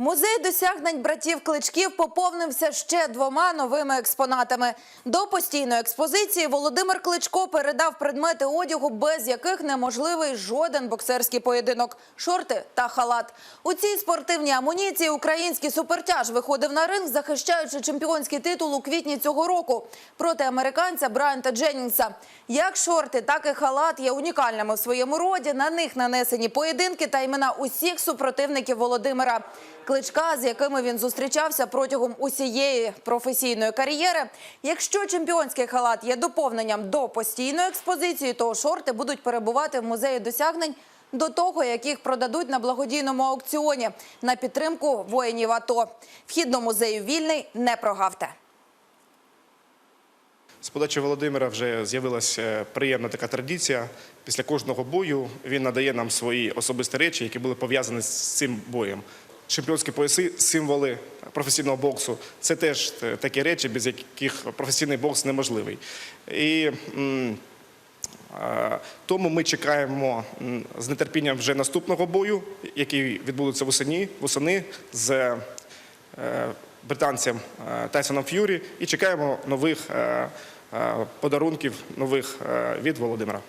Музей досягнень братів Кличків поповнився ще двома новими експонатами. До постійної експозиції Володимир Кличко передав предмети одягу, без яких неможливий жоден боксерський поєдинок – шорти та халат. У цій спортивній амуніції український супертяж виходив на ринг, захищаючи чемпіонський титул у квітні цього року проти американця Брайанта Дженнінгса. Як шорти, так і халат є унікальними в своєму роді. На них нанесені поєдинки та імена усіх супротивників Володимира Кличка, з якими він зустрічався протягом усієї професійної кар'єри. Якщо чемпіонський халат є доповненням до постійної експозиції, то шорти будуть перебувати в музеї досягнень до того, як їх продадуть на благодійному аукціоні на підтримку воїнів АТО. Вхід до музею вільний, не прогавте. З подачі Володимира вже з'явилася приємна така традиція. Після кожного бою він надає нам свої особисті речі, які були пов'язані з цим боєм. Чемпіонські пояси, символи професійного боксу це теж е, такі речі, без яких професійний бокс неможливий. І тому ми чекаємо з нетерпінням вже наступного бою, який відбудеться восени, восени з е, британцем е, Тайсоном Ф'юрі, і чекаємо нових подарунків нових від Володимира.